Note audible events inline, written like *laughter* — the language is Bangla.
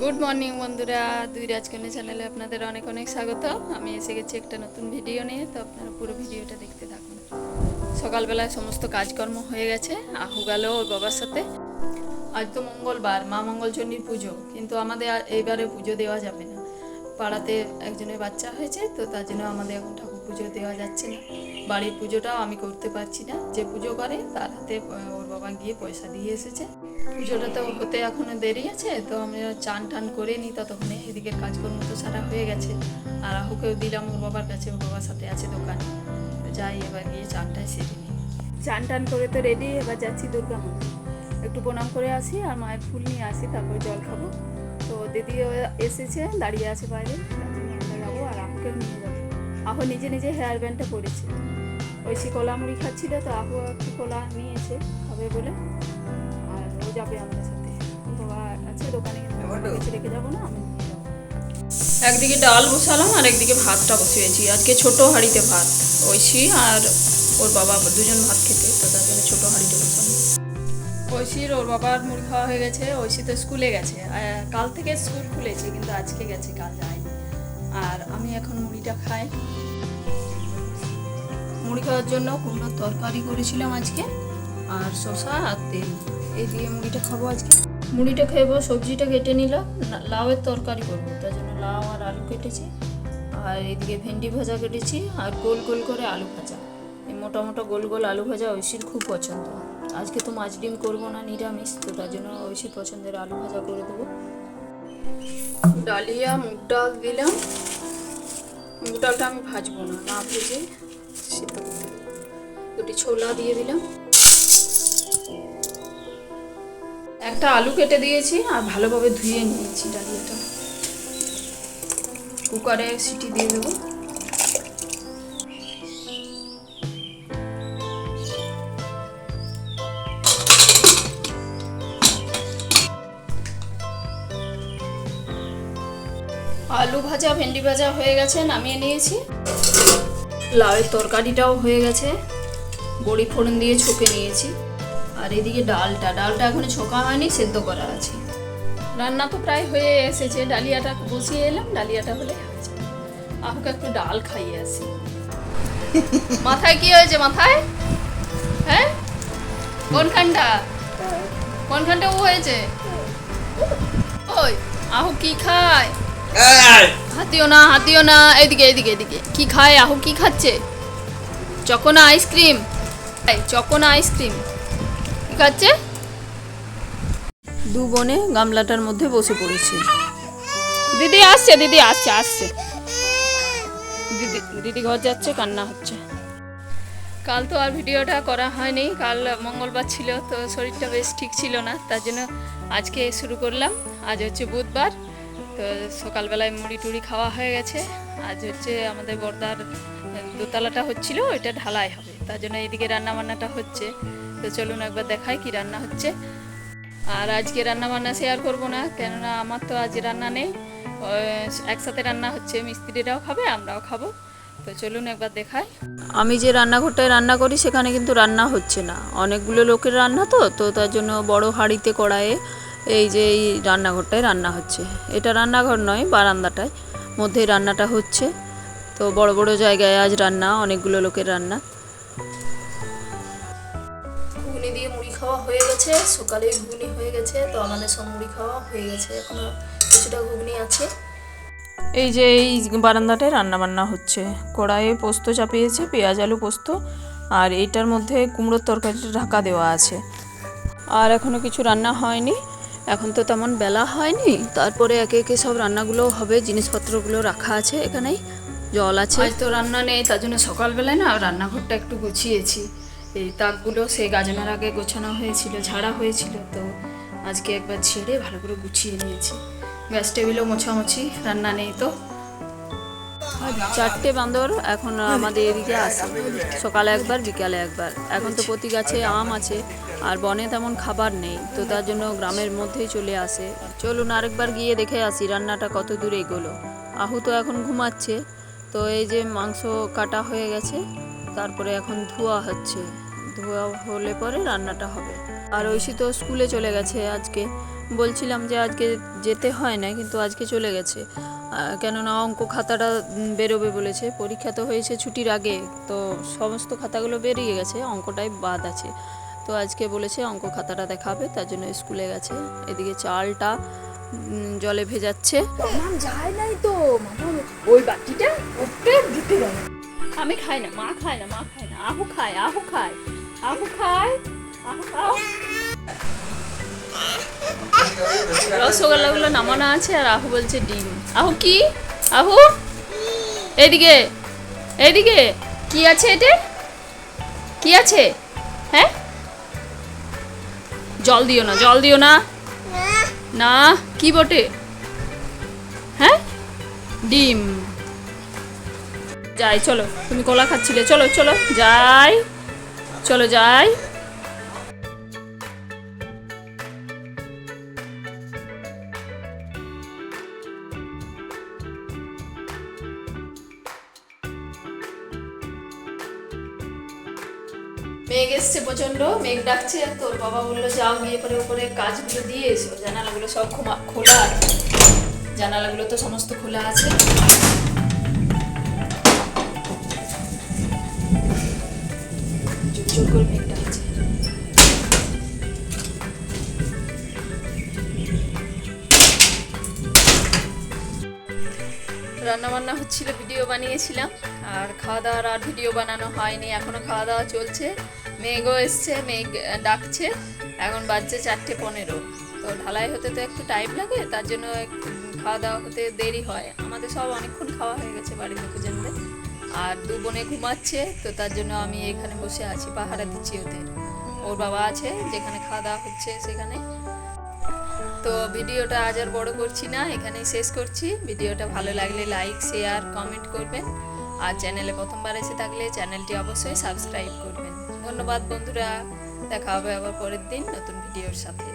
গুড মর্নিং বন্ধুরা। দুই রাজকন্যা চ্যানেলে আপনাদের অনেক অনেক স্বাগত। আমি এসে গেছি একটা নতুন ভিডিও নিয়ে, তো আপনারা পুরো ভিডিওটা দেখতে থাকুন। সকালবেলায় সমস্ত কাজকর্ম হয়ে গেছে, আহু গেল ওর বাবার সাথে। আজ তো মঙ্গলবার, মা মঙ্গলচণ্ডীর পুজো, কিন্তু আমাদের এইবারে পুজো দেওয়া যাবে না। পাড়াতে একজনের বাচ্চা হয়েছে, তো তার জন্য আমাদের এখন ঠাকুর পুজো দেওয়া যাচ্ছে না। বাড়ির পুজোটাও আমি করতে পারছি না। যে পুজো করে, তার হাতে বাবা গিয়ে পয়সা দিয়ে এসেছে। পুজোটা তো হতে এখনও দেরি আছে, তো আমরা চান টান করে নিই ততক্ষণে। এদিকে কাজকর্ম তো সারা হয়ে গেছে। আর আহুকেও দিলাম ওর বাবার কাছে, ওর বাবার সাথে আছে দোকানে। যাই, এবার গিয়ে চানটাই সেরে নিই। চান টান করে তো রেডি এবার যাচ্ছি দুর্গা মন্দির। একটু প্রণাম করে আসি আর মায়ের ফুল নিয়ে আসি, তারপর জল খাব। তো দিদিও এসেছে, দাঁড়িয়ে আছে বাইরে আমরা যাব আর আহুকেও নিয়ে যাব। আহু নিজে নিজে হেয়ার ব্যান্ডটা পরেছে। ঐশী কলা মুড়ি খাচ্ছিল তো আপু একটু কলা নিয়েছে খাবে বলে। আর ও যাবে আমাদের সাথে। বাবা আছে দোকানে কিছু রেখে যাব না আমি একদিকে ডাল বসালাম আর একদিকে ভাতটা বসিয়েছি। আজকে ছোট হাঁড়িতে ভাত ঐশী আর ওর বাবা দুজন ভাত খেতে তো তার জন্য ছোটো হাঁড়িতে বসালাম। ঐশীর ওর বাবার মুড়ি খাওয়া হয়ে গেছে ঐশী তো স্কুলে গেছে। কাল থেকে স্কুল খুলেছে কিন্তু আজকে গেছে কাল যায়নি। আর আমি এখন মুড়িটা খাই। খাওয়ার জন্য কুমড়োর তরকারি করেছিলাম আজকে। আর শসা আর তেল। এই দিয়ে মুড়িটা খাব আজকে। মুড়িটা খাব সবজিটা কেটে নিলাম লাউয়ের তরকারি করব। তার জন্য লাউ আর আলু কেটেছি। আর এদিকে ভেন্ডি ভাজা কেটেছি। আর গোল গোল করে আলু ভাজা। এই মোটা মোটা গোল গোল আলু ভাজা ঐশীর খুব পছন্দ। আজকে তো মাছ ডিম করব না, নিরামিষ। তো তার জন্য ঐশীর পছন্দের আলু ভাজা করে দেবো। ডালিয়া, মুগ ডাল দিলাম। মুগ ডালটা আমি ভাজবো না না ভেজে সিদ্ধ। দুটি ছোলা দিয়ে দিলাম। একটা আলু কেটে দিয়েছি আর ভালোভাবে ধুয়ে নিয়েছি ডালিয়াটা। কুকারে সিটি দিয়ে দেবো। আলু ভাজা, ভেন্ডি ভাজা হয়ে গেছে, নামিয়ে নিয়েছি। লাউয়ের তরকারিটাও হয়ে গেছে। বড়ি ফোড়ন দিয়ে ছকে নিয়েছি। আর এদিকে ডালটা ডালটা এখনও ছোকা হয়নি সেদ্ধ করা আছে। রান্না তো প্রায় হয়ে এসেছে। ডালিয়াটা বসিয়ে এলাম ডালিয়াটা হলে হয়েছে আমাকে একটু ডাল খাইয়ে আসি। *laughs* মাথায় কি হয়েছে মাথায়? হ্যাঁ? কোনখানটা? কোনখানটা ও হয়েছে? ওই আহু কি খায়? হাতিও না হাতিও না। এদিকে এদিকে এদিকে। কি খায়? আহু কি খাচ্ছে? চকোনা আইসক্রিম এই চকোনা আইসক্রিম। কি খাচ্ছে দু বোনে গামলাটার মধ্যে বসে পড়েছে। দিদি আসছে দিদি আসছে আসছে। দিদি দিদি ঘর যাচ্ছে, কান্না হচ্ছে। কাল তো আর ভিডিওটা করা হয়নি, কাল মঙ্গলবার ছিল, তো শরীরটা বেশ ঠিক ছিল না, তার জন্য আজকে শুরু করলাম। আজ হচ্ছে বুধবার, তো সকালবেলায় মুড়ি টুড়ি খাওয়া হয়ে গেছে। আজ হচ্ছে আমাদের বর্দার দোতলাটা হচ্ছিল, ওইটা ঢালাই হবে। তার জন্য এইদিকে রান্না বান্নাটা হচ্ছে। তো চলুন একবার দেখাই কি রান্না হচ্ছে। আর আজকে রান্না বান্না শেয়ার করব না, কেননা আমার তো আজ রান্না নেই। একসাথে রান্না হচ্ছে, মিস্ত্রিরাও খাবে, আমরাও খাব। তো চলুন একবার দেখাই। আমি যে রান্নাঘরটায় রান্না করি, সেখানে কিন্তু রান্না হচ্ছে না। অনেকগুলো লোকের রান্না তো তো তার জন্য বড় হাঁড়িতে কড়াইয়ে এই যে এই রান্নাঘরটায় রান্না হচ্ছে। এটা রান্নাঘর নয়, বারান্দাটায় মধ্যেই রান্নাটা হচ্ছে। তো বড় বড় জায়গায় আজ রান্না অনেকগুলো লোকের রান্না। ঘুগনি দিয়ে মুড়ি খাওয়া হয়ে গেছে সকালে ঘুগনি হয়ে গেছে তো আমাদের সব মুড়ি খাওয়া হয়ে গেছে এখনও কিছুটা ঘুগনি আছে। এই যে এই বারান্দাটায় রান্না বান্না হচ্ছে। কড়াইয়ে পোস্ত চাপিয়েছে পেঁয়াজ আলু পোস্ত আর এইটার মধ্যে কুমড়োর তরকারিটা ঢাকা দেওয়া আছে। আর এখনও কিছু রান্না হয়নি। এখন তো তেমন বেলা হয়নি। তারপরে একে একে সব রান্নাগুলো হবে জিনিসপত্রগুলো রাখা আছে এখানেই। জল আছে। আজ তো রান্না নেই তার জন্য সকালবেলায় না রান্নাঘরটা একটু গুছিয়েছি। এই তাকগুলো সেই গাজনার আগে গোছানো হয়েছিল ঝাড়া হয়েছিল তো আজকে একবার ছেড়ে ভালো করে গুছিয়ে নিয়েছি। গ্যাস টেবিলও মোছামুছি রান্না নেই তো। চারটে বান্দর এখন আমাদের এদিকে আসে সকালে একবার বিকালে একবার। এখন তো প্রতি গাছে আম আছে আর বনে তেমন খাবার নেই তো তার জন্য গ্রামের মধ্যেই চলে আসে। চলুন আরেকবার গিয়ে দেখে আসি রান্নাটা কত দূরে এগোলো। আহু তো এখন ঘুমাচ্ছে। তো এই যে মাংস কাটা হয়ে গেছে, তারপরে এখন ধোয়া হচ্ছে। ধোয়া হলে পরে রান্নাটা হবে। আর ঐশী তো স্কুলে চলে গেছে আজকে। বলছিলাম যে আজকে যেতে হয় না, কিন্তু আজকে চলে গেছে। কেননা অঙ্ক খাতাটা বেরোবে বলেছে। পরীক্ষা তো হয়েছে ছুটির আগে, তো সমস্ত খাতাগুলো বেরিয়ে গেছে, অঙ্কটাই বাদ আছে। তো আজকে বলেছে অঙ্ক খাতাটা দেখাবে, তার জন্য স্কুলে গেছে। এদিকে চালটা জলে ভেজাচ্ছে। যায় নাই তো। ওই বাটিটা ওকে দিতে আমি খাই না মা খায় না মা খায় না। আহু খায় আহু খায়। আহু খায় আহু খাও। রসগোল্লাগুলো নামানো আছে আর আহু বলছে ডিম। আহু কি? আহু? এদিকে এদিকে কি আছে এতে? কি আছে? হ্যাঁ? জল দিও না জল দিও না। না? কি বটে? হ্যাঁ? ডিম। যাই চলো তুমি কলা খাচ্ছিলে। চলো চলো যাই। চলো যাই। মেঘ এসছে প্রচণ্ড মেঘ ডাকছে তোর বাবা বলল, যাও গিয়ে করে উপরে কাজগুলো দিয়ে এসো, জানালাগুলো সব খোলা আছে। জানালাগুলো তো সমস্ত খোলা আছে। রান্না বান্না হচ্ছিল, ভিডিও বানিয়েছিলাম, আর খাওয়া দাওয়ার আর ভিডিও বানানো হয়নি, এখনও খাওয়া দাওয়া চলছে। মেঘও এসছে, মেঘ ডাকছে। এখন বাজছে চারটে পনেরো। তো ঢালাই হতে তো একটু টাইম লাগে, তার জন্য খাওয়া দাওয়া হতে দেরি হয়। আমাদের সব অনেকক্ষণ খাওয়া হয়ে গেছে বাড়ির লোকজনদের আর দু বোনে ঘুমাচ্ছে, তো তার জন্য আমি এখানে বসে আছি, পাহারা দিচ্ছি ওদের। ওর বাবা আছে, যেখানে খাওয়া দাওয়া হচ্ছে সেখানে। তো ভিডিওটা আজ আর বড় করছি না, এখানেই শেষ করছি। ভিডিওটা ভালো লাগলে লাইক শেয়ার কমেন্ট করবেন। আর চ্যানেলে প্রথমবার এসে থাকলে চ্যানেলটি অবশ্যই সাবস্ক্রাইব করবেন। ধন্যবাদ বন্ধুরা। দেখা হবে আবার পরের দিন নতুন ভিডিওর সাথে।